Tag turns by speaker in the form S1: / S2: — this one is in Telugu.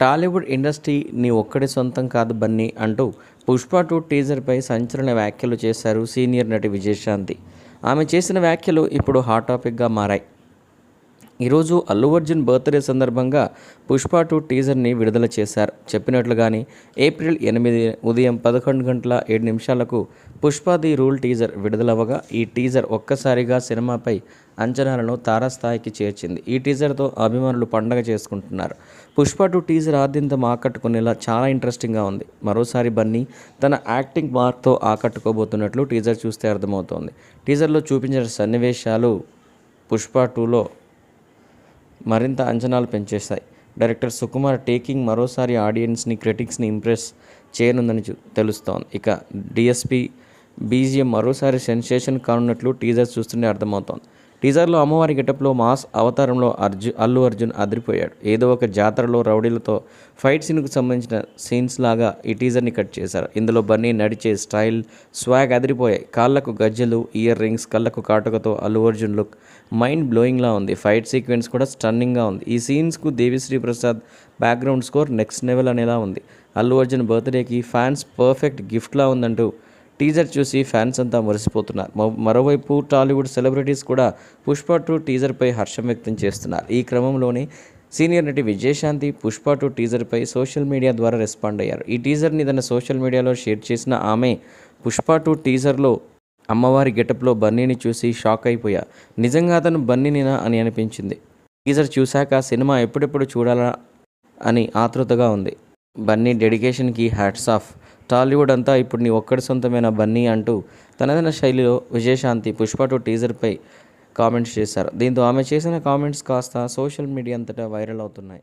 S1: టాలీవుడ్ ఇండస్ట్రీ నీ ఒక్కడి సొంతం కాదు బన్నీ అంటూ పుష్ప టూ టీజర్పై సంచలన వ్యాఖ్యలు చేశారు సీనియర్ నటి విజయశాంతి. ఆమె చేసిన వ్యాఖ్యలు ఇప్పుడు హాట్ టాపిక్గా మారాయి. ఈరోజు అల్లు అర్జున్ బర్త్డే సందర్భంగా పుష్ప టూ టీజర్ని విడుదల చేశారు. చెప్పినట్లుగానే ఏప్రిల్ ఎనిమిది ఉదయం పదకొండు గంటల ఏడు నిమిషాలకు పుష్ప ది రూల్ టీజర్ విడుదలవ్వగా ఈ టీజర్ ఒక్కసారిగా సినిమాపై అంచనాలను తారాస్థాయికి చేర్చింది. ఈ టీజర్తో అభిమానులు పండగ చేసుకుంటున్నారు. పుష్ప టూ టీజర్ ఆద్యంతం ఆకట్టుకునేలా చాలా ఇంట్రెస్టింగ్గా ఉంది. మరోసారి బన్నీ తన యాక్టింగ్ మార్క్తో ఆకట్టుకోబోతున్నట్లు టీజర్ చూస్తే అర్థమవుతోంది. టీజర్లో చూపించిన సన్నివేశాలు పుష్ప టూలో మరింత అంచనాలు పెంచేస్తాయి. డైరెక్టర్ సుకుమార్ టేకింగ్ మరోసారి ఆడియన్స్ని క్రిటిక్స్ని ఇంప్రెస్ చేయనుందని చూ- తెలుస్తోంది. ఇక డిఎస్పీ బీజిఎం మరోసారి సెన్సేషన్ కానున్నట్లు టీజర్ చూస్తుంటే అర్థమవుతోంది. టీజర్లో అమ్మవారి గెటప్లో మాస్ అవతారంలో అర్జున్ అల్లు అర్జున్ అదిరిపోయాడు. ఏదో ఒక జాతరలో రౌడీలతో ఫైట్ సీన్కు సంబంధించిన సీన్స్ లాగా ఈ టీజర్ని కట్ చేశారు. ఇందులో బన్నీ నడిచే స్టైల్ స్వాగ్ అదిరిపోయాయి. కాళ్ళకు గజ్జెలు ఇయర్ రింగ్స్ కళ్ళకు కాటుకతో అల్లు అర్జున్ లుక్ మైండ్ బ్లోయింగ్లా ఉంది. ఫైట్ సీక్వెన్స్ కూడా స్టన్నింగ్గా ఉంది. ఈ సీన్స్కు Devi Sri Prasad background score next level అనేలా ఉంది. అల్లు అర్జున్ బర్త్డేకి ఫ్యాన్స్ పర్ఫెక్ట్ గిఫ్ట్లా ఉందంటూ టీజర్ చూసి ఫ్యాన్స్ అంతా మురిసిపోతున్నారు. మరోవైపు టాలీవుడ్ సెలబ్రిటీస్ కూడా పుష్ప టూ టీజర్పై హర్షం వ్యక్తం చేస్తున్నారు. ఈ క్రమంలోనే సీనియర్ నటి విజయశాంతి పుష్ప టూ టీజర్పై సోషల్ మీడియా ద్వారా రెస్పాండ్ అయ్యారు. ఈ టీజర్ని తన సోషల్ మీడియాలో షేర్ చేసిన ఆమె పుష్ప టూ టీజర్లో అమ్మవారి గెటప్లో బన్నీని చూసి షాక్ అయిపోయా. నిజంగా అతను బన్నీనినా అని అనిపించింది. టీజర్ చూశాక సినిమా ఎప్పుడెప్పుడు చూడాలా అని ఆతృతగా ఉంది. బన్నీ డెడికేషన్కి హ్యాట్స్ ఆఫ్. టాలీవుడ్ అంతా ఇప్పుడు నీ ఒక్కడి సొంతమైన బన్నీ అంటూ తనదైన శైలిలో విజయశాంతి పుష్ప టూ టీజర్పై కామెంట్స్ చేశారు. దీంతో ఆమె చేసిన కామెంట్స్ కాస్త సోషల్ మీడియా అంతటా వైరల్ అవుతున్నాయి.